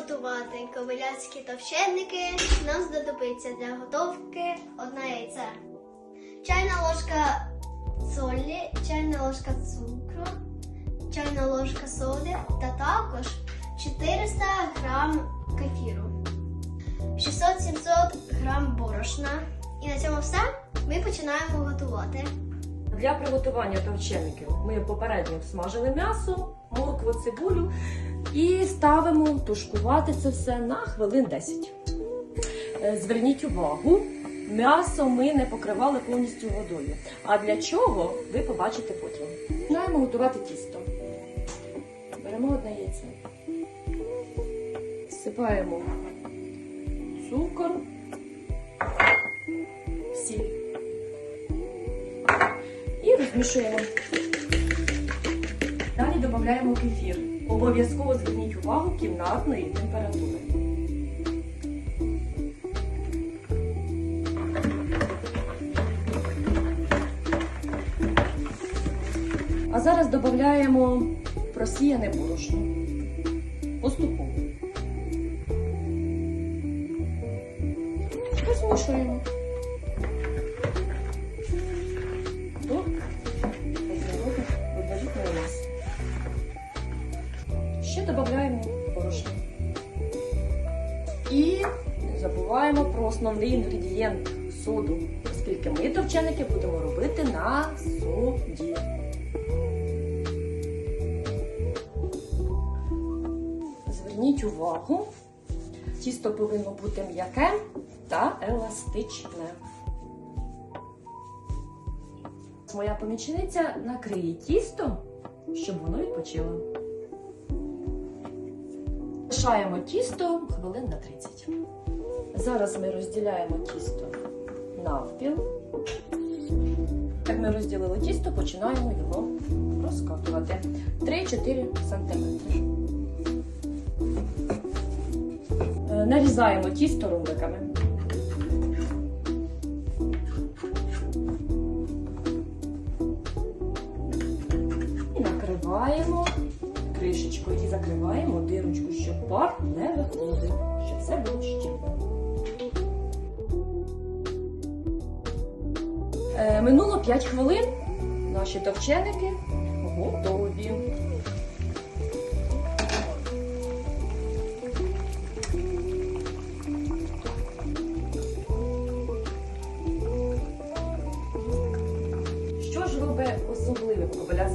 приготувати ковиляцькі товщенники, нам знадобиться для готовки одне яйце, чайна ложка солі, чайна ложка цукру, чайна ложка солі та також 400 грам кефіру, 600-700 грам борошна. І на цьому все. Ми починаємо готувати. Для приготування товчеників ми попередньо всмажили м'ясо, моркву, цибулю і ставимо тушкувати це все на хвилин 10. Е, Зверніть увагу, м'ясо ми не покривали повністю водою. А для чого ви побачите потім. Починаємо готувати тісто. Беремо одне яйце. Всипаємо цукор, сіль і розмішуємо. Додаємо кефір. Обов'язково зверніть увагу кімнатної температури. А зараз додаємо просіяне борошно. Поступово. Розмішуємо. Ще додаємо борошно. І не забуваємо про основний інгредієнт соду, оскільки ми товченики будемо робити на соді. Зверніть увагу, тісто повинно бути м'яке та еластичне. Моя помічниця накриє тісто, щоб воно відпочило. Лишаємо тісто хвилин на 30. Зараз ми розділяємо тісто навпіл. Як ми розділили тісто, починаємо його розкатувати 3-4 см. Е, Нарізаємо тісто руликами. пар не виходить, щоб все було. Е, минуло 5 хвилин. Наші товченики готові. Що ж робить особливим кобиля